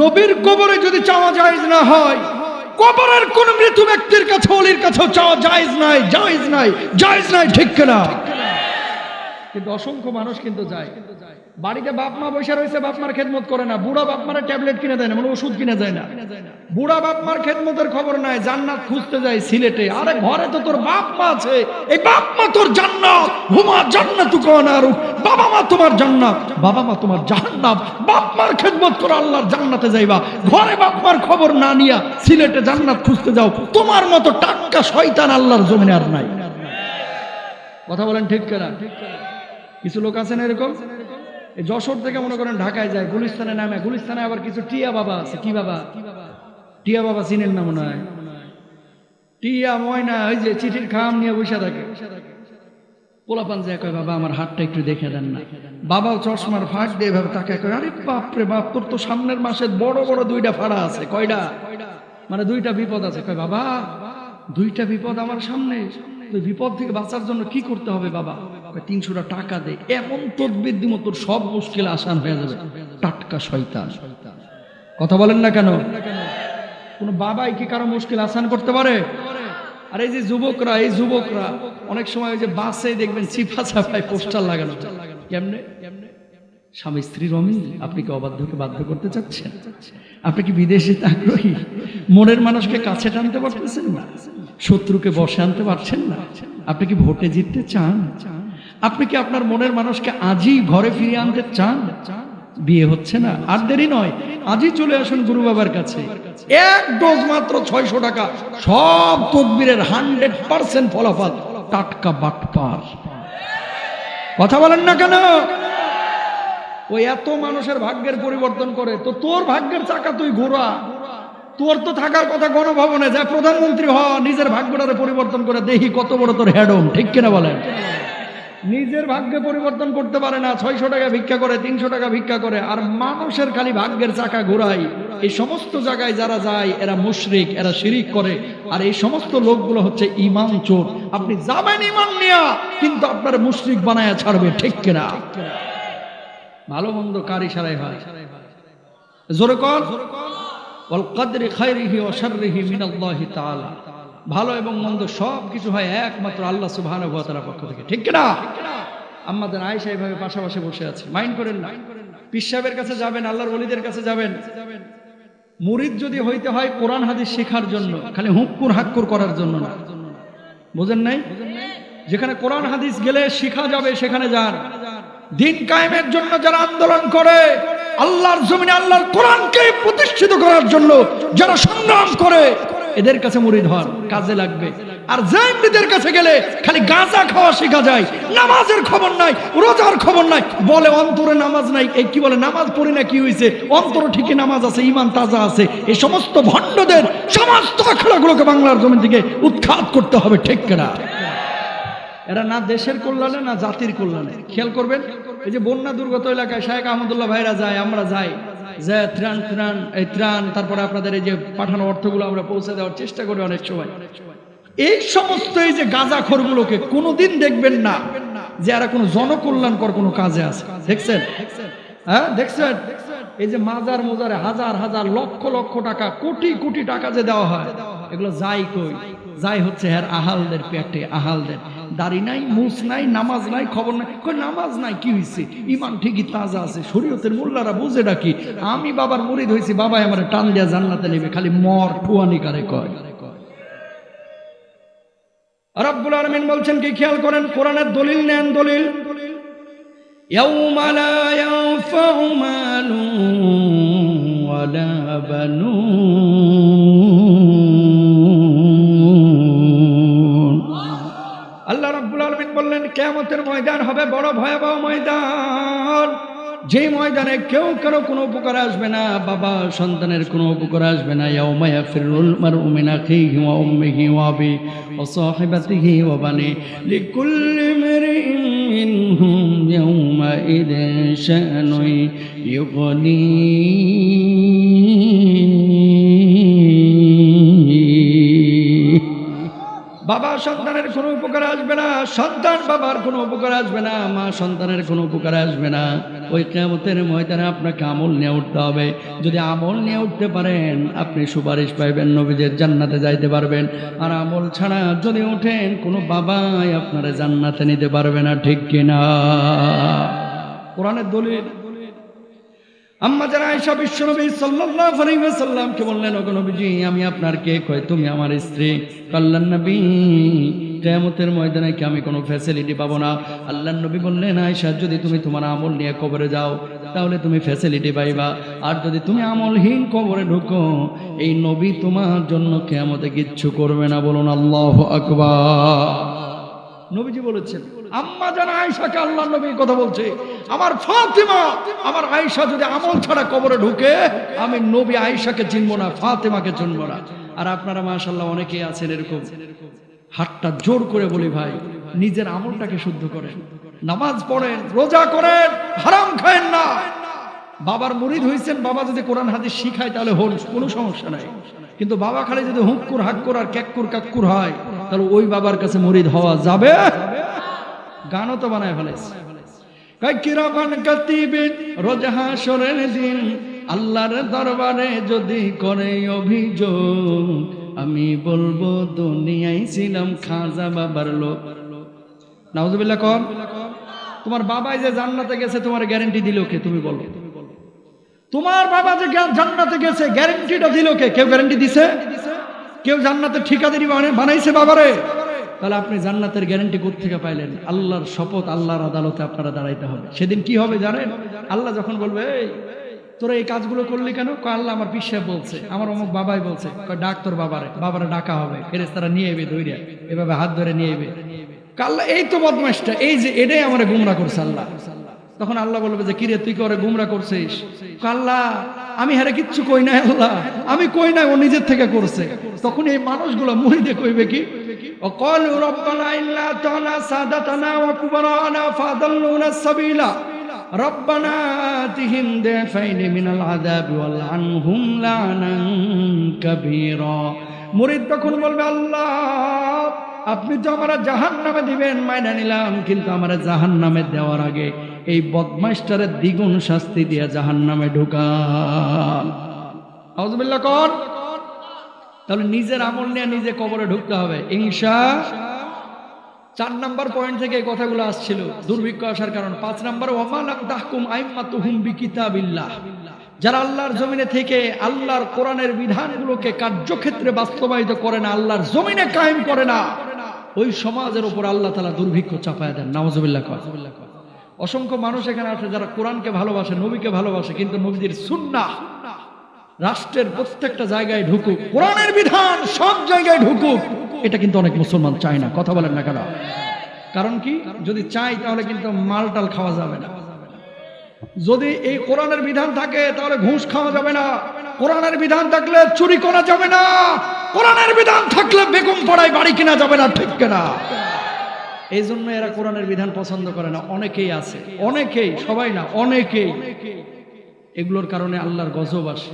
নবীর কবরে যদি চাওয়া জায়েজ না হয়, কবরের কোন মৃত ব্যক্তির কাছে, অলির কাছে চাওয়া জায়েজ নাই জায়েজ নাই জায়েজ নাই, ঠিক কিনা? কিন্তু অসংখ্য মানুষ কিন্তু যায়। বাড়িতে বাপ মা বসে রয়েছে, বাপ মার খেদমত করে না। বুড়া বাপ মারা ট্যাবলেট কিনে দেয় না মানে ওষুধ কিনে দেয় না। বুড়া বাপ মার খেদমতের খবর নাই, জান্নাত খুঁজতে যায় সিলেটে। আরে ঘরে তো তোর বাপ মা আছে। এই বাপ মা তোর জান্নাত। হুমা জান্নাতু কানারু। বাবা মা তোমার জান্নাত। বাবা মা তোমার জাহান্নাম বাপ মার খেদমত করে আল্লাহর জান্নাতে যাইবা। ঘরে বাপ মার খবর না নিয়া সিলেটে জান্নাত খুঁজতে যাও। তোমার মতো টাটকা শয়তান আল্লাহর জমিনে আর নাই। কথা বলেন ঠিক কেনা ঠিক কেনা? কিছু লোক আছেন এরকম? যশোর থেকে মনে করেন ঢাকায় যায়, গুলিস্তানে নামে, গুলিস্তানে আবার কিছু টিয়া বাবা আছে, কি বাবা? টিয়া বাবা চিনেন না মনে হয়? টিয়া ময়না, ওই যে চিঠির খাম নিয়ে বসে থাকে। পোলাপান যায়, কয়, বাবা, আমার হাতটা একটু দেখে দেন না। বাবাও চশমার ফাঁক দিয়ে এভাবে তাকে কয়, আরে বাপ রে বাপ, তোর তো সামনের মাসে বড় বড় দুইটা ফাড়া আছে। কয়টা মানে দুইটা বিপদ আছে। কয়, বাবা, দুইটা বিপদ আমার সামনে। বিপদ থেকে বাঁচার জন্য কি করতে হবে বাবা? তিনশোটা টাকা দে। এমন তদবির দিমো তোর সব মুশকিল আসান হয়ে যাবে। টাটকা শয়তান। কথা বলেন না কেন? কোন বাবাই কি কারও মুশকিল আসান করতে পারে? আর এই যে যুবকরা, এই যুবকরা, অনেক সময় ওই যে বাসে দেখবেন চিপা চাপায় পোস্টার লাগানো কেমনে? স্বামী স্ত্রী অমিল আপনি কি অবাধ্যকে বাধ্য করতে চাচ্ছেন? আপনি কি বিদেশে আগ্রহী? মনের মানুষকে কাছে টানতে পারতেছেন না? শত্রুকে বসে আনতে পারছেন না। আপনি কি ভোটে জিততে চান? আপনি কি আপনার মনের মানুষকে আজই ঘরে ফিরিয়ে আনতে চান? বিয়ে হচ্ছে না। আর দেরি নয়, আজই চলে আসুন গুরু বাবার কাছে। এক ডোজ মাত্র ছয়শো টাকা। সব তদবিরের হান্ড্রেড পার্সেন্ট ফলাফল। টাটকা বাটপার। কথা বলেন না কেন? ওই এত মানুষের ভাগ্যের পরিবর্তন করে, তো তোর ভাগ্যের চাকা তুই ঘোরা। তোর তো থাকার কথা গণভবনে যায় প্রধানমন্ত্রী হ, নিজের ভাগ্যটারে পরিবর্তন করে দেখি কত বড় তোর হেডম ঠিক কিনা বলেন? নিজের ভাগ্যে পরিবর্তন করতে পারে না, ছয়শো টাকা ভিক্ষা করে, তিনশো টাকা ভিক্ষা করে, আর মানুষের খালি ভাগ্যের চাকা ঘোরাই। এই সমস্ত জায়গায় যারা যায়, এরা মুশরিক, এরা শিরিক করে, আর এই সমস্ত লোকগুলো হচ্ছে ইমান চোর। আপনি যাবেন ইমান নিয়া, কিন্তু আপনার মুশরিক বানায়া ছাড়বে, ঠিক কিনা? ভালো মন্দ কার ইশারায় হয়? জোরে কর ভালো এবং মন্দ সব কিছু হয় একমাত্র আল্লাহ সুবহানাহু পক্ষ থেকে। ঠিক না আমাদের আয়েশা এইভাবে পাশাপাশি বসে আছে। মাইন্ড করেন না। পীর সাহেবের কাছে যাবেন, আল্লাহর ওলিদের কাছে যাবেন। মুরিদ যদি হইতে হয় কোরআন হাদিস শেখার জন্য, খালি হুক্কুর হাক্কুর করার জন্য না। বুঝেন নাই? যেখানে কোরআন হাদিস গেলে শেখা যাবে, সেখানে যান। দিন কায়েমের জন্য যারা আন্দোলন করে আল্লাহর জমিনে, আল্লাহর কোরআনকে প্রতিষ্ঠিত করার জন্য যারা সংগ্রাম করে, এদের কাছে মুরিদ হন, কাজে লাগবে। আর জাইমরিদের কাছে গেলে খালি গাঁজা খাওয়া শেখা যায়, নামাজের খবর নাই, রোজার খবর নাই। বলে অন্তরে নামাজ নাই এই কি বলে, নামাজ পড়ি না কি হয়েছে অন্তর ঠিকই নামাজ আছে ইমান তাজা আছে। এই সমস্ত ভণ্ডদের, সমস্ত আখড়াগুলোকে বাংলার জমি থেকে উৎখাত করতে হবে, ঠিক কেনা? এরা না দেশের কল্যাণে, না জাতির কল্যাণে। খেয়াল করবেন, এই যে বন্যা দুর্গত এলাকায় শাহেক আহমদুল্লাহ ভাইরা যায়, আমরা যাই। যে ত্রাণ ত্রাণ, এই ত্রাণ, তারপরে আপনাদের এই যে পাঠানো অর্থগুলো আমরা পৌঁছে দেওয়ার চেষ্টা করি অনেক সময়। এই সমস্ত এই যে কোনোদিন দেখবেন না যে এরা কোনো জনকল্যাণকর কোনো কাজে আছে। দেখছেন? হ্যাঁ দেখছেন? এই যে মাজার মোজারে হাজার হাজার লক্ষ লক্ষ টাকা, কোটি কোটি টাকা যে দেওয়া হয়, এগুলো যাই কই? যাই হচ্ছে হ্যাঁ আহালদের পেটে, আহালদের। দাড়ি নাই মুস নাই নামাজ নাই খবর নাই কই নামাজ নাই কি হইছে ইমান ঠিকই তাজা আছে শরীয়তের মোল্লারা বুঝে ডাকি আমি বাবার মুরিদ হইছি বাবাই আমার টান দিয়া জান্নাতে নেবে খালি মর ঠুয়ানি কারে কয় রব্বুল আলামিন বলছেন কি খেয়াল করেন কোরআনের দলিল নেন দলিল يوم لا ينفع مال ولا بنون বললেন, কিয়ামতের ময়দান হবে বড় ভয়াবহ ময়দান। যে ময়দানে কেউ কারও কোনো উপকার আসবে না, বাবা সন্তানের কোনো উপকার আসবে না। ইয়াউমা ইয়াফিরুল মারউ মিন আখিহি ওয়া উম্মিহি ওয়া আবি ওয়া সাহিবাতিহি ওয়া বানি। লিকুল্লি ইউগনি। বাবা সন্তানের কোনো উপকার আসবে না, সন্তান বাবার কোনো উপকার আসবে না, মা সন্তানের কোনো উপকার আসবে না। ওই কেমতের ময়দানে আপনাকে আমল নিয়ে উঠতে হবে। যদি আমল নিয়ে উঠতে পারেন, আপনি সুপারিশ পাইবেন, নবীদের জান্নাতে যাইতে পারবেন। আর আমল ছাড়া যদি ওঠেন, কোনো বাবাই আপনারা জান্নাতে নিতে পারবে না, ঠিক কিনা? কোরআনের দলিল আম্মা যারা আয়েশা বিশ্বনবী সাল্লাল্লাহু আলাইহি ওয়াসাল্লামকে বললেন, ওগো নবীজি, আমি আপনার কে? কয়, তুমি আমার স্ত্রী। কল্লান নবী, কেয়ামতের ময়দানে কি আমি কোনো ফ্যাসিলিটি পাবো না? আল্লাহ নবী বললেন আয়সা যদি তুমি তোমার আমল নিয়ে কবরে যাও, তাহলে তুমি ফ্যাসিলিটি পাইবা। আর যদি তুমি আমলহীন কবরে ঢুকো, এই নবী তোমার জন্য কেয়ামতে কিচ্ছু করবে না। বলুন, আল্লাহ আকবার। নবীজি বলেছেন আম্মা জানা আয়েশাকে আল্লাহ নবী কথা বলছে। আমার ফাতেমা, আমার আয়েশা যদি আমল ছাড়া কবরে ঢুকে, আমি নবী আয়েশাকে চিনবো না, ফাতেমাকে চিনবো না। আর আপনারা মাশাল্লাহ অনেকেই আছেন এরকম। হাতটা জোর করে বলি ভাই, নিজের আমলটাকে শুদ্ধ করেন। নামাজ পড়েন, রোজা করেন, হারাম খায়েন না। বাবার মুরিদ হয়েছেন বাবা যদি কোরআন, হাদিস শিখায় তাহলে হল, কোনো সমস্যা নাই। কিন্তু বাবা খালি যদি হুক্কুর, হাক্কুর আর ক্যাক্কুর, কাক্কুর হয়, তাহলে ওই বাবার কাছে মুরিদ হওয়া যাবে। গানও তো বানায় ফেলেছে। কয় কিরামান কাতিবিন রোজ হাসরের দিন আল্লাহর দরবারে যদি করে অভিযোগ, আমি বলব, দুনিয়ায় ছিলাম খাজা বাবার লোক। নাউজুবিল্লাহ কর। তোমার বাবাই যে জান্নাতে গেছে, তোমার গ্যারান্টি দিল কে? তুমি বলো। তোমার বাবা যে জান্নাতে গেছে গ্যারান্টিটা দিল কে? কেউ গ্যারান্টি দিছে? কেউ জান্নাতে ঠিকাদারি বানাই- বানাইছে বাবারে? তাহলে আপনি জান্নাতের গ্যারান্টি থেকে পাইলেন? আল্লাহর শপথ, আল্লাহর আদালতে আপনারা দাঁড়াইতে হবে। সেদিন কি হবে জানেন? আল্লাহ যখন বলবে, এই, তোরা এই কাজগুলো করলি কেন? আল্লাহ আমার বিশ্বাস বলছে, আমার অমুক বাবাই বলছে। ডাক তোর বাবারে বাবারে ডাকা হবে ফেরেস্তারা নিয়ে এবে ধৈর্য এভাবে হাত ধরে নিয়ে এবে আল্লাহ, এই তো বদমাসটা এই যে এটাই আমার গুমরা করছে আল্লাহ। তখন আল্লাহ বলবে যে, কিরে, তুই করে গুমরা করছিস? আল্লাহ, আমি হারে কিচ্ছু কই নাই আল্লাহ, আমি কই নাই, ও নিজের থেকে করছে। তখন এই মানুষগুলো মুড়িদে কইবে কি وقالوا ربنا إلا أطعنا سادتنا وكبراءنا فأضلونا السبيل ربنا آتهم ضعفين من العذاب والعنهم لعنا كبيرا মুরিদ তখন বলবে আল্লাহ আপনি তো আমরা জাহান নামে দিবেন মাইনা নিলাম কিন্তু আমরা জাহান নামে দেওয়ার আগে এই বদমাইস্টারের দ্বিগুণ শাস্তি দিয়ে জাহান নামে ঢুকান আউজবিল্লা কর তাহলে নিজের আমল নিয়ে নিজে কবরে ঢুকতে হবে। ইংসা চার নাম্বার পয়েন্ট থেকে এই কথাগুলো আসছিল, দুর্ভিক্ষ আসার কারণ। পাঁচ নাম্বার ওমালাম যারা আল্লাহর জমিনে থেকে আল্লাহর কোরআনের বিধানগুলোকে কার্যক্ষেত্রে বাস্তবায়িত করে না, আল্লাহর জমিনে কায়েম করে না, ওই সমাজের উপর আল্লাহ তালা দুর্ভিক্ষ চাপায় দেন। নামাজবিল্লাহ অসংখ্য মানুষ এখানে আছে যারা কোরআনকে ভালোবাসে, নবীকে ভালোবাসে, কিন্তু নবীদের সুন্নাহ রাষ্ট্রের প্রত্যেকটা জায়গায় ঢুকুক, কোরআনের বিধান সব জায়গায় ঢুকুক, এটা কিন্তু অনেক মুসলমান চায় না, কথা বলেন না কেন? কারণ কি? যদি চাই তাহলে কিন্তু মালটাল খাওয়া যাবে না। যদি এই কোরআনের বিধান থাকে, তাহলে ঘুষ খাওয়া যাবে না। কোরআনের বিধান থাকলে চুরি করা যাবে না। কোরআনের বিধান থাকলে বেগম পড়ায় বাড়ি কিনা যাবে না, ঠিক কেনা? এই জন্য এরা কোরআনের বিধান পছন্দ করে না। অনেকেই আছে, অনেকেই, সবাই না, অনেকেই। এগুলোর কারণে আল্লাহর গজব আসে।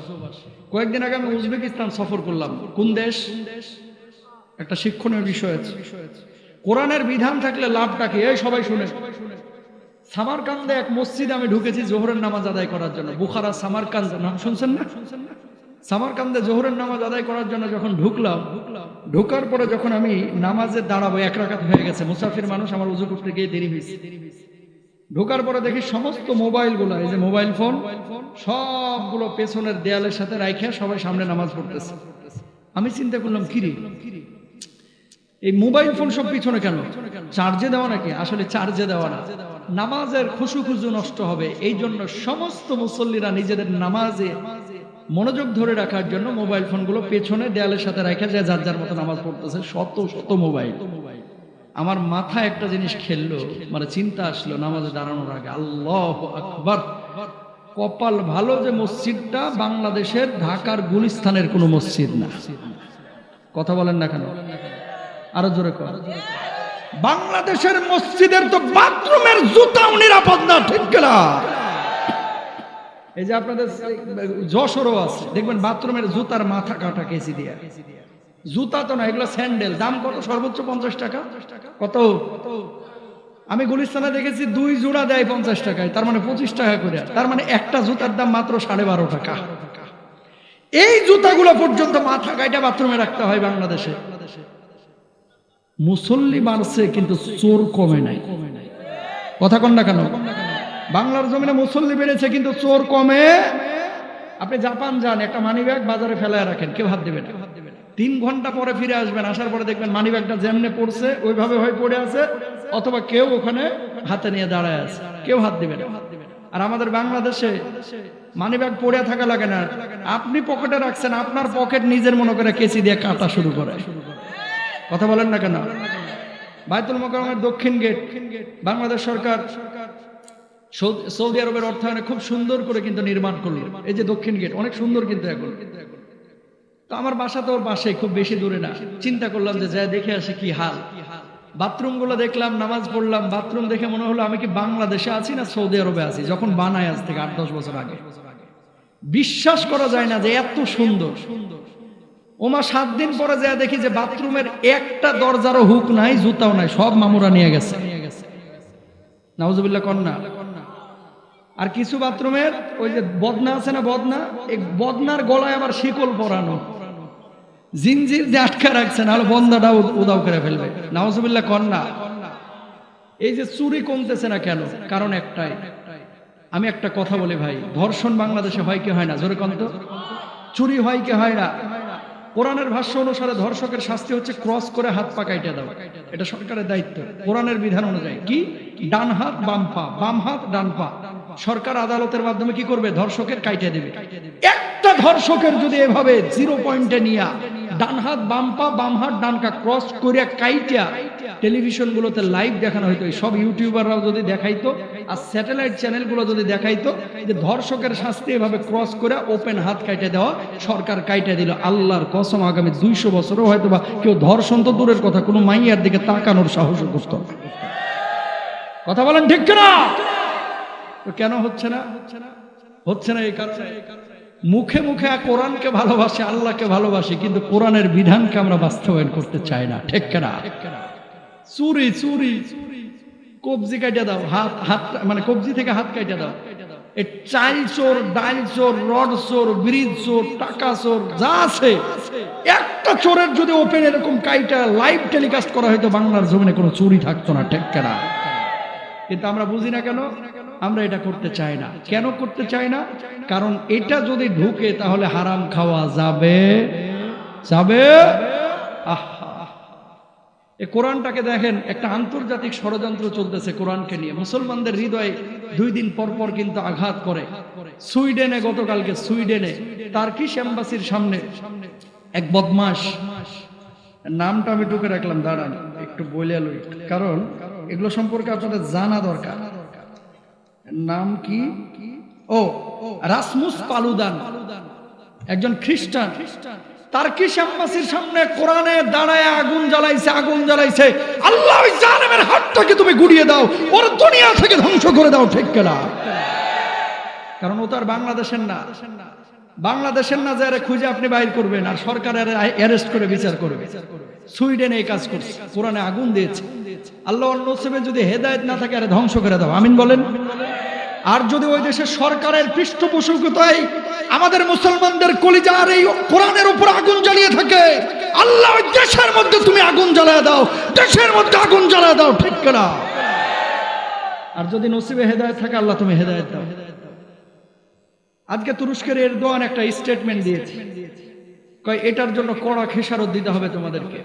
কয়েকদিন আগে আমি উজবেকিস্তান সফর করলাম। কোন দেশ? একটা শিক্ষণীয় বিষয় আছে। কোরআনের বিধান থাকলে লাভটা কি? এই সবাই শুনে। সামারকান্দে এক মসজিদে আমি ঢুকেছি জোহরের নামাজ আদায় করার জন্য। বুখারা সামারকান্দ নাম শুনছেন না? সামারকান্দে জোহরের নামাজ আদায় করার জন্য যখন ঢুকলাম, ঢোকার পরে যখন আমি নামাজে দাঁড়াবো, এক রাকাত হয়ে গেছে। মুসাফির মানুষ আমার উজু করতে গিয়ে দেরি হয়েছে। ঢোকার পরে দেখি সমস্ত মোবাইলগুলো, এই যে মোবাইল ফোন, সবগুলো পেছনের দেয়ালের সাথে রাইখে সবাই সামনে নামাজ পড়তেছে। আমি চিন্তা করলাম কিরে এই মোবাইল ফোন সব পিছনে কেন? চার্জে দেওয়া নাকি? আসলে চার্জে দেওয়া না। নামাজের খুশু খুশু নষ্ট হবে। এই জন্য সমস্ত মুসল্লিরা নিজেদের নামাজে মনোযোগ ধরে রাখার জন্য মোবাইল ফোনগুলো পেছনে দেয়ালের সাথে রেখে যে যার যার মতো নামাজ পড়তেছে, শত শত মোবাইল। আমার মাথায় একটা জিনিস খেললো মানে চিন্তা আসলো নামাজে দাঁড়ানোর আগে। আল্লাহ আকবার। কপাল ভালো যে মসজিদটা বাংলাদেশের ঢাকার গুলিস্তানের কোনো মসজিদ না। কথা বলেন না কেন? আরও জোরে কর বাংলাদেশের মসজিদের তো বাথরুমের জুতাও নিরাপদ না, ঠিক না এই যে আপনাদের যশোরও আছে, দেখবেন বাথরুমের জুতার মাথা কাটা কেসি দিয়া। জুতা তো না, এগুলো স্যান্ডেল। দাম কত? সর্বোচ্চ পঞ্চাশ টাকা। কত? আমি গুলিস্তানে দেখেছি দুই জোড়া দেয় পঞ্চাশ টাকায়, তার মানে পঁচিশ টাকা করে। তার মানে একটা জুতার দাম মাত্র সাড়ে বারো টাকা। এই জুতাগুলো পর্যন্ত মাথা কাইটা বাথরুমে রাখতে হয় বাংলাদেশে। মুসল্লি বাড়ছে, কিন্তু চোর কমে নাই। কথা কন না কেন? বাংলার জমিনে মুসল্লি বেড়েছে, কিন্তু চোর কমে। আপনি জাপান যান, একটা মানি ব্যাগ বাজারে ফেলায় রাখেন, কেউ হাত দেবে না। তিন ঘণ্টা পরে ফিরে আসবেন, আসার পরে দেখবেন মানি ব্যাগটা যেমনে পড়ছে, ওইভাবে হয়ে পড়ে আছে, অথবা কেউ ওখানে হাতে নিয়ে দাঁড়ায় আছে। কেউ হাত দিবে না। আর আমাদের বাংলাদেশে মানি ব্যাগ পড়ে থাকা লাগে না। আপনি পকেটে রাখছেন, আপনার পকেট নিজের মনে করে কেচি দিয়ে কাটা শুরু করে। কথা বলেন না কেন? বাইতুল মোকারমের দক্ষিণ গেট, বাংলাদেশ সরকার সৌদি আরবের অর্থায়নে খুব সুন্দর করে কিন্তু নির্মাণ করল। এই যে দক্ষিণ গেট, অনেক সুন্দর কিন্তু এখন। তো আমার বাসা তো ওর পাশে, খুব বেশি দূরে না। চিন্তা করলাম যে যাই দেখে আসে কি হাল। বাথরুমগুলো দেখলাম, নামাজ পড়লাম, বাথরুম দেখে মনে হলো আমি কি বাংলাদেশে আছি না সৌদি আরবে আছি, যখন বানায় আজ থেকে আট, দশ বছর আগে। বিশ্বাস করা যায় না যে এত সুন্দর। ওমা সাত দিন পরে যা দেখি যে বাথরুমের একটা দরজারও হুক নাই, জুতাও নাই, সব মামুরা নিয়ে গেছে। নাউজুবিল্লাহ, কন্যা। আর কিছু বাথরুমের ওই যে বদনা আছে না, বদনা? এই বদনার গলায় আবার শিকল পরানো। জিনজির দিয়ে আটকা রাখছে, নাহলে বন্দাটা উদাও করে ফেলবে। নাউজুবিল্লাহ কন্যা এই যে চুরি কমতেছে না কেন? কারণ একটাই। আমি একটা কথা বলি ভাই, ধর্ষণ বাংলাদেশে হয় কি হয় না? জোরে কন্ত চুরি হয় কি হয় না? কোরআনের ভাষ্য অনুসারে ধর্ষকের শাস্তি হচ্ছে ক্রস করে হাত পা কাইটে দাও এটা সরকারের দায়িত্ব। কোরআনের বিধান অনুযায়ী। কি? ডান হাত, বাম পা। বাম হাত, ডান পা। সরকার আদালতের মাধ্যমে কি করবে? ধর্ষকের কাইটে দেবে। একটা ধর্ষকের যদি এভাবে জিরো পয়েন্টে নিয়া ডান হাত, বাম পা, বাম হাত, ডান কা ক্রস করিয়া কাইটা টেলিভিশন গুলোতে লাইভ দেখানো হইতো। সব ইউটিউবাররাও যদি দেখাইতো আর স্যাটেলাইট চ্যানেলগুলো যদি দেখাইতো, যে ধর্ষকের শাস্তি এভাবে ক্রস করে ওপেন হাত কাইটে দেওয়া, সরকার কাইটে দিল। আল্লাহর কসম, আগামী দুইশো বছরও হয়তো বা কেউ ধর্ষণ তো দূরের কথা, কোনো মাইয়ার দিকে তাকানোর সাহস করত। কথা বলেন ঠিক না কেন হচ্ছে না? হচ্ছে না এই কারণে? মুখে মুখে কোরআনকে ভালোবাসে, আল্লাহকে ভালোবাসি, কিন্তু কোরআনের বিধানকে আমরা বাস্তবায়ন করতে চাই না। ঠিক না চুরি চুরি। কবজি কাটিয়ে দাও, হাত হাত মানে কবজি থেকে হাত কাটিয়ে দাও। চাল চোর, ডাল চোর, রড চোর, ব্রিজ চোর, টাকা চোর, যা আছে, একটা চোরের যদি ওপেন এরকম কাইটা লাইভ টেলিকাস্ট করা হয়তো বাংলার জমিনে কোনো চুরি থাকতো না, ঠিক না কিন্তু আমরা বুঝি না কেন? আমরা এটা করতে চাই না। কেন করতে চাই না? কারণ এটা যদি ঢুকে তাহলে হারাম খাওয়া যাবে। যাবে? এই কোরআনটাকে দেখেন, একটা আন্তর্জাতিক ষড়যন্ত্র চলতেছে কোরআনকে নিয়ে। মুসলমানদের হৃদয়ে দুই দিন পর পর কিন্তু আঘাত করে। সুইডেনে গতকালকে সুইডেনে, তার্কিশ এম্বাসির সামনে এক বদমাস নামটা আমি টুকে রাখলাম, দাঁড়ান, একটু বলে লই। কারণ এগুলো সম্পর্কে আপনাদের জানা দরকার। নাম কি? ও, রাসমুস পালুদান। একজন খ্রিস্টান। তার্কিশ এম্বাসির সামনে কোরআনে দাঁড়ায় আগুন জ্বালাইছে আগুন জ্বালাইছে? আল্লাহ ওই জালেমের হাতটাকে তুমি গুড়িয়ে দাও, ওর দুনিয়া থেকে ধ্বংস করে দাও, ঠিক কেনা? কারণ ও তো আর বাংলাদেশের না। বাংলাদেশের না যারা খুঁজে আপনি বাইর করবেন, আর সরকার অ্যারেস্ট করে বিচার করবে। সুইডেন এই কাজ করছে, কোরআনে আগুন দিয়েছে। আল্লাহ নসিবে যদি হেদায়েত না থাকে, আরে ধ্বংস করে দাও। আমিন বলেন? আর যদি ওই দেশের সরকারের পৃষ্ঠপোষকতায় আমাদের মুসলমানদের কলিজার এই কোরআনের উপর আগুন জ্বালিয়ে থাকে। আল্লাহ দেশের মধ্যে তুমি আগুন জ্বালায় দাও। দেশের মধ্যে আগুন জ্বালায় দাও, ঠিক না আর যদি নসিবে হেদায়েত থাকে, আল্লাহ তুমি হেদায়েত দাও। আজকে তুরস্কের এরদোয়ান একটা স্টেটমেন্ট দিয়েছে। কয়, এটার জন্য কড়া খেসারত দিতে হবে তোমাদেরকে।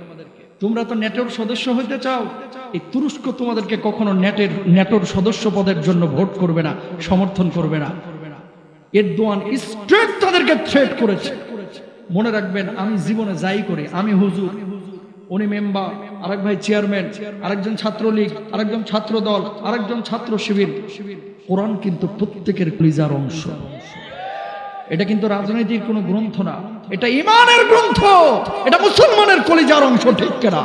তোমরা তো নেটোর সদস্য হইতে চাও। এই তুরস্ক তোমাদেরকে কখনো নেটের, নেটোর সদস্য পদের জন্য ভোট করবে না, সমর্থন করবে না। এরদোয়ান স্ট্রেট তাদেরকে থ্রেট করেছে। মনে রাখবেন, আমি জীবনে যাই করি, আমি হুজুর, উনি মেম্বার, আরেক ভাই চেয়ারম্যান, আরেকজন ছাত্রলীগ, আরেকজন ছাত্র দল আরেকজন ছাত্র শিবির। কোরআন কিন্তু প্রত্যেকের কলিজার অংশ। এটা কিন্তু রাজনৈতিক কোনো গ্রন্থ না। এটা ইমানের গ্রন্থ। এটা মুসলমানের কলিজার অংশ, ঠিক কেনা?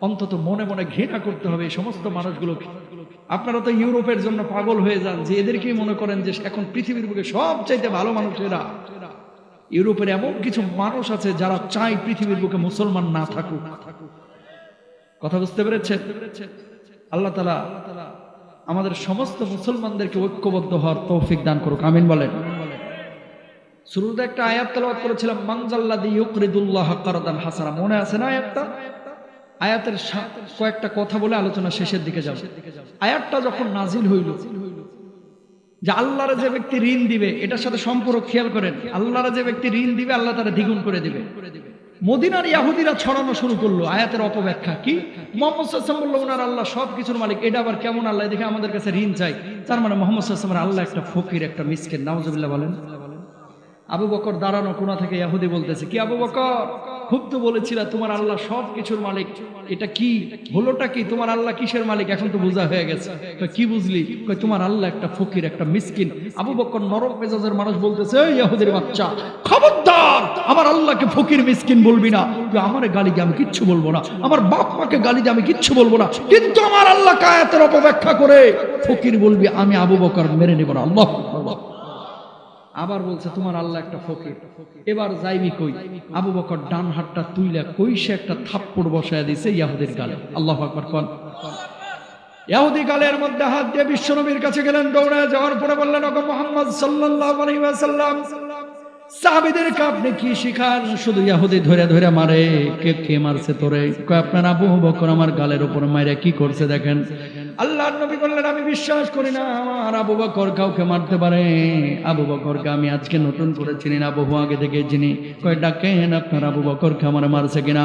অন্তত মনে মনে ঘৃণা করতে হবে সমস্ত মানুষগুলোকে। আপনারা তো ইউরোপের জন্য পাগল হয়ে যান, যে এদেরকেই মনে করেন যে এখন পৃথিবীর বুকে সবচাইতে ভালো মানুষেরা। ইউরোপের এমন কিছু মানুষ আছে যারা চায় পৃথিবীর বুকে মুসলমান না থাকুক। কথা বুঝতে পেরেছেন? আল্লাহ তালা আমাদের সমস্ত মুসলমানদেরকে ঐক্যবদ্ধ হওয়ার তৌফিক দান করুক। আমিন বলেন। শুরুতে একটা আয়াত তেলাওয়াত করেছিলাম মানজাল্লাদি ইউকরিদুল্লাহ কারদান হাসানা। মনে আছে না আয়াতটা? আয়াতের কয়েকটা কথা বলে আলোচনা শেষের দিকে যাব। আয়াতটা যখন নাজিল হইল, যে আল্লাহর যে ব্যক্তি ঋণ দিবে, এটার সাথে সম্পর্ক খেয়াল করেন। আল্লাহর যে ব্যক্তি ঋণ দিবে, আল্লাহ তারা দ্বিগুণ করে দিবে। মদিনার ইয়াহুদিরা ছড়ানো শুরু করল, আয়াতের অপব্যাখ্যা কি? মোহাম্মদ বলল, ওনার আল্লাহ সব কিছুর মালিক। এটা আবার কেমন আল্লাহ? দেখে আমাদের কাছে ঋণ চাই। তার মানে মোহাম্মদ আল্লাহ একটা ফকির, একটা মিসকের নাম বলেন। আবু বকর দাঁড়ানো কোনা থেকে ইয়াহুদি বলতেছে, কি আবু বকর? খুব তো বলেছিল, তোমার আল্লাহ সব কিছুর মালিক। এটা কি? হলোটা কি? তোমার আল্লাহ কিসের মালিক? এখন তো বোঝা হয়ে গেছে। কি বুঝলি? তোমার আল্লাহ একটা ফকির, একটা মিসকিন। আবু বকর নরম মেজাজের মানুষ বলতেছে, "এই ইয়াহুদির বাচ্চা, খবরদার! আমার আল্লাহকে ফকির, মিসকিন বলবি না। তুই আমারে গালি দিয়ে আমি কিচ্ছু বলব না। আমার বাপ মাকে গালি দিয়ে আমি কিচ্ছু বলব না। কিন্তু আমার আল্লাহ কায়াতের অপব্যাখ্যা করে ফকির বলবি, আমি আবু বকর মেনে নেব না। আল্লাহ আবার বলছে, তোমার আল্লাহ একটা ফকির। এবার যাইবি কই? আবু বকর ডান হাতটা তুইলা কইসে একটা থাপ্পড় বসায় দিছে ইয়াহুদের গালে। আল্লাহ আকবার কোন। ইয়াহুদি গালের মধ্যে হাত দিয়ে বিশ্বনবীর কাছে গেলেন দৌড়ে যাওয়ার পরে বললেন, ওগো মোহাম্মদ সাল্লাল্লাহু আলাইহি ওয়াসাল্লাম কি শিখান শুধু ইয়াহুদি ধরে ধরে মারে, কে কে মারছে তোরে? আপনার আবু বকর আমার গালের উপর মাইরা কি করছে দেখেন? আল্লাহর নবী বললেন, আমি বিশ্বাস করি না, আমার আবু বকর কাউকে মারতে পারে। আবু বকরকে আমি আজকে নতুন করে চিনি না, বহু আগে থেকে চিনি। কয়, ডাকেন আপনার আবু বকরকে আমার মারছে কিনা?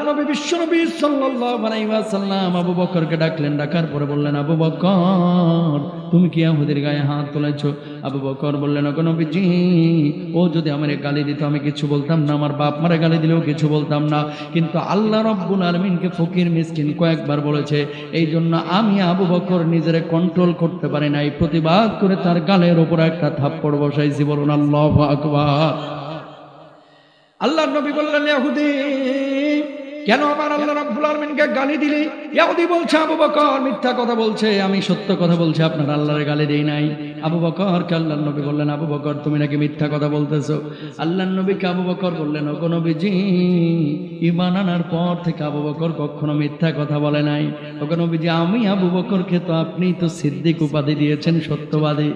আল্লাহর নবী বিশ্ব নবী সাল্লাল্লাহু আলাইহি আবু বকরকে ডাকলেন, ডাকার পরে বললেন, আবু বকর, তুমি কি ইয়াহুদের গায়ে হাত তুলেছো? আবু বকর বললেন, ওগো নবীজি, ও যদি আমারে গালি দিত, আমি কিছু বলতাম না, আমার বাপ মারে গালি দিলেও কিছু বলতাম না। কিন্তু আল্লাহ রব্বুল আলমিনকে ফকির, মিসকিন কয়েকবার বলেছে এই জন্য আমি আবু বকর নিজের কন্ট্রোল করতে পারি নাই। প্রতিবাদ করে তার গালের ওপর একটা থাপ্পড় বসাইছি, বলুন আল্লাহ আকবার। আল্লাহ নবী বললেন, ইহুদি কেন আমার আল্লাহ রাব্বুল আলামিনকে গালি দিলি? ইহুদি বলছে, আবু বকর মিথ্যা কথা বলছে, আমি সত্য কথা বলছি, আপনার আল্লাহর গালি দেই নাই। আবু বকর কে আল্লাহর নবী বললেন, আবু বকর, তুমি নাকি মিথ্যা কথা বলতেছো? আল্লাহর নবীকে আবু বকর বললেন, ওগো নবীজি, ঈমান আনার পর থেকে আবু বকর কখনো মিথ্যা কথা বলে নাই। ওগো নবীজি, আমি আবু বকরকে তো আপনি তো সিদ্দিক উপাধি দিয়েছেন, সত্যবাদী।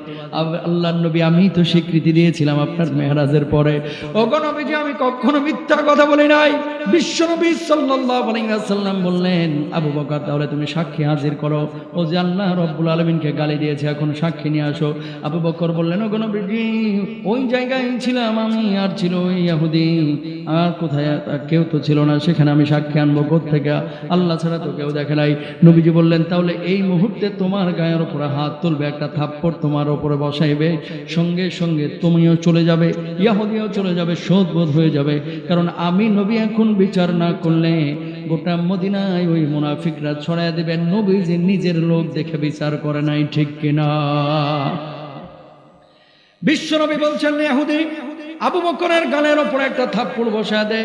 আল্লাহর নবী আমি তো স্বীকৃতি দিয়েছিলাম আপনার মেহরাজের পরে। ওগো নবীজি, আমি কখনো মিথ্যা কথা বলি নাই। বিশ্ব ওয়াসাল্লাম বললেন, আবু বকর, তাহলে তুমি সাক্ষী হাজির করো। ও যে আল্লাহ রব্বুল আলামিনকে গালি দিয়েছে, এখন সাক্ষী নিয়ে আসো। আবু বকর বললেন, ওগো নবীজি, ওই জায়গায় ছিলাম আমি, আর ছিল ওই ইহুদি। আর কোথায় কেউ তো ছিল না, সেখানে আমি সাক্ষী আনব থেকে আল্লাহ ছাড়া তো কেউ দেখে নাই। নবীজি বললেন, তাহলে এই মুহূর্তে তোমার গায়ের ওপরে হাত তুলবে, একটা থাপ্পড় তোমার উপরে বসাইবে। সঙ্গে সঙ্গে তুমিও চলে যাবে ইয়াহুদিও চলে যাবে শোধবোধ হয়ে যাবে। কারণ আমি নবী, এখন বিচার না করলে গোটা মদিনায় ওই মুনাফিকরা ছড়ায় দেবেন। নবী যে নিজের লোক দেখে বিচার করে নাই, ঠিক কিনা? বিশ্বনবী বলছেন, ইহুদি, আবু বকরের গালের ওপর একটা থাপ্পড় বসা দে।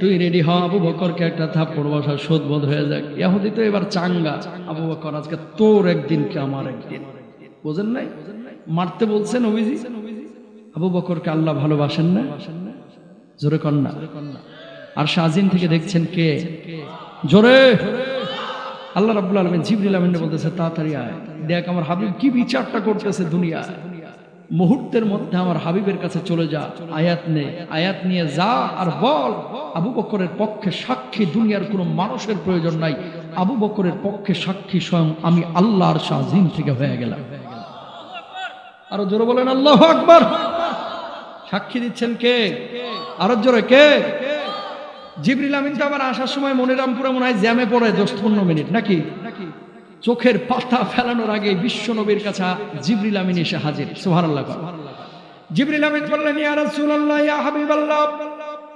তুই রেডি হ, আবু বকরকে একটা থাপ্পড় বসা শোধবোধ হয়ে যাক। ইহুদি তো এবার চাঙ্গা। আবু বকর আজকে তোর একদিন কে আমার একদিন? বোঝেন নাই? মারতে বলছেন নবীজি। আবু বকরকে আল্লাহ ভালোবাসেন না? জোরে কন্যা আর শাহজিন থেকে দেখছেন কে? জোরে! আল্লাহ রাব্বুল আলমিন জিবরিল আমিন বলতেছে, তাড়াতাড়ি আয়। দেখ আমার হাবিব কি বিচারটা করতেছে দুনিয়া মুহূর্তের মধ্যে আমার হাবিবের কাছে চলে যা। আয়াত নে। আয়াত নিয়ে যা আর বল, আবু বকরের পক্ষে সাক্ষী। দুনিয়ার কোনো মানুষের প্রয়োজন নাই। আবু বকরের পক্ষে সাক্ষী স্বয়ং আমি আল্লাহর শাহজিন থেকে হয়ে গেলাম। আরও জোরে বলেন, আল্লাহ আকবার। সাক্ষী দিচ্ছেন কে? আরও জোরে, কে? জিবরিল আমিন তো আবার আসার সময় মনিরামপুরে মনে হয় জ্যামে পড়ে দশ পনেরো মিনিট নাকি? চোখের পাতা ফেলানোর আগে বিশ্ব নবীর কাছে জিবরিল আমিন এসে হাজির। সোহার আল্লাহ জিবরিল আমিন বললেন ইয়া রাসূলুল্লাহ ইয়া হাবিবাল্লাহ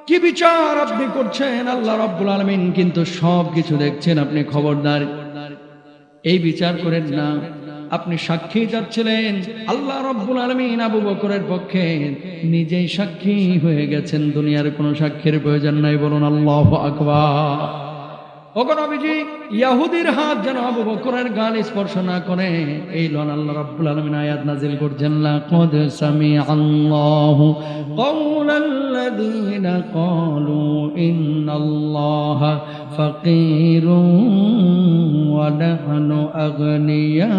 কি বিচার আপনি করছেন? আল্লাহ রাব্বুল আলামিন কিন্তু সব কিছু দেখছেন আপনি খবরদার। এই বিচার করেন না। আপনি সাক্ষী যাচ্ছিলেন। আল্লাহ রব্বুল আলমিন আবু বকরের পক্ষে। নিজেই সাক্ষী হয়ে গেছেন। দুনিয়ার কোনো সাক্ষীর প্রয়োজন নাই, বলুন আল্লাহ আকবার। ওগো নবীজি, ইয়াহুদির হাত যেন আবু বকরের গাল স্পর্শ না করে। এই লন আল্লাহ রাব্বুল আলামিন আয়াত নাজিল করছেন, লাকাদ সামি আল্লাহু কাওলাল্লাযীনা ক্বালু ওয়া নাহনু আগনিয়া।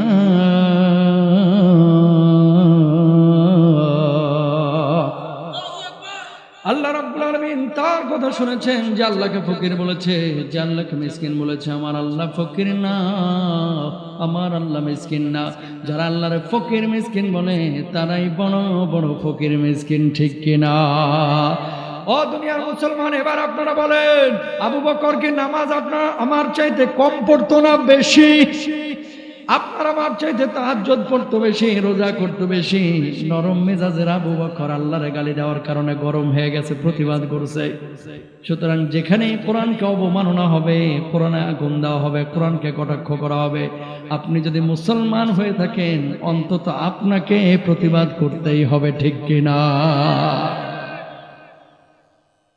আল্লাহ রাব্বুল আলামিন তার কথা শুনেছেন যে আল্লাহকে ফকির বলেছে, যে আল্লাহকে মিসকিন বলেছে। আমার আল্লাহ ফকির না, আমার আল্লাহ মিসকিন না। যারা আল্লাহর ফকির মিসকিন বলে, তারাই বড় বড় ফকির মিসকিন, ঠিক কিনা? ও দুনিয়ার মুসলমান, এবার আপনারা বলেন, আবু বকর কি নামাজ আপনার, আমার চাইতে কম পড়তো না, বেশি? আপনার আমার চাইতে তাহাজ্জুদ পড়তো বেশি, রোজা করতো বেশি। নরম মেজাজের আবু বকর আল্লাহরে গালি দেওয়ার কারণে গরম হয়ে গেছে, প্রতিবাদ করছে। সুতরাং যেখানে কোরআনকে অবমাননা হবে, কোরআনে আগুন দেওয়া হবে, কোরআনকে কটাক্ষ করা হবে, আপনি যদি মুসলমান হয়ে থাকেন, অন্তত আপনাকে প্রতিবাদ করতেই হবে, ঠিক কিনা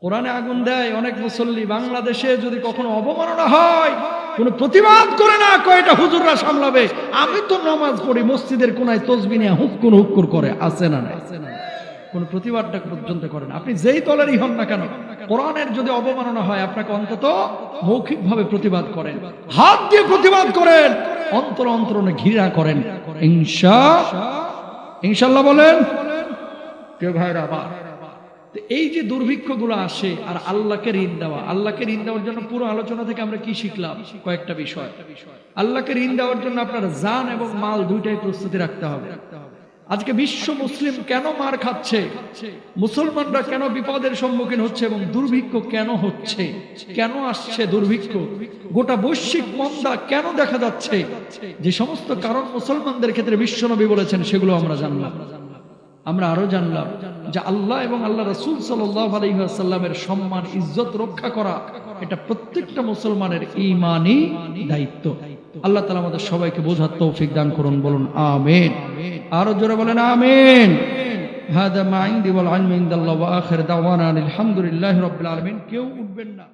কোরআনে আগুন দেয়, অনেক মুসল্লি বাংলাদেশে যদি কখনো অবমাননা হয় কোনো প্রতিবাদ করে না কয়টা হুজুররা সামলাবে। আমি তো নামাজ পড়ি, মসজিদের কোনায় তসবি নিয়ে হুক্কুর করে আছে না নাই? কোন প্রতিবাদটা পর্যন্ত করেন আপনি যেই দলেরই হন না কেন, কোরআনের যদি অবমাননা হয়, আপনাকে অন্তত মৌখিকভাবে প্রতিবাদ করেন। হাত দিয়ে প্রতিবাদ করেন, অন্তর অন্তরণে ঘৃণা করেন। ইনশা ইনশাল্লাহ বলেন কেউ ভাইরা আবার? তো এই যে দুর্ভিক্ষগুলো আসে, আর আল্লাহকে ঋণ দেওয়া, আল্লাহকে ঋণ দেওয়ার জন্য পুরো আলোচনা থেকে আমরা কি শিখলাম? কয়েকটা বিষয়। আল্লাহকে ঋণ দেওয়ার জন্য আপনার জান এবং মাল দুইটাই প্রস্তুতি রাখতে হবে। আজকে বিশ্ব মুসলিম কেন মার খাচ্ছে? মুসলমানরা কেন বিপদের সম্মুখীন হচ্ছে এবং দুর্ভিক্ষ কেন হচ্ছে? কেন আসছে দুর্ভিক্ষ? গোটা বৈশ্বিক মন্দা কেন দেখা যাচ্ছে? যে সমস্ত কারণ মুসলমানদের ক্ষেত্রে বিশ্বনবী বলেছেন, সেগুলো আমরা জানলাম। আমরা আরো জানলাম যে আল্লাহ এবং আল্লাহ রসুল সাল্লামের সম্মান ইজ্জত রক্ষা করা এটা প্রত্যেকটা মুসলমানের ইমানই দায়িত্ব আল্লাহ তালা আমাদের সবাইকে বোঝার তৌফিক দান করুন বলুন আমেন আরো জোরে বলেন আমেন هذا ما عندي والعلم عند الله واخر دعوانا الحمد لله رب العالمين কেউ উঠবেন না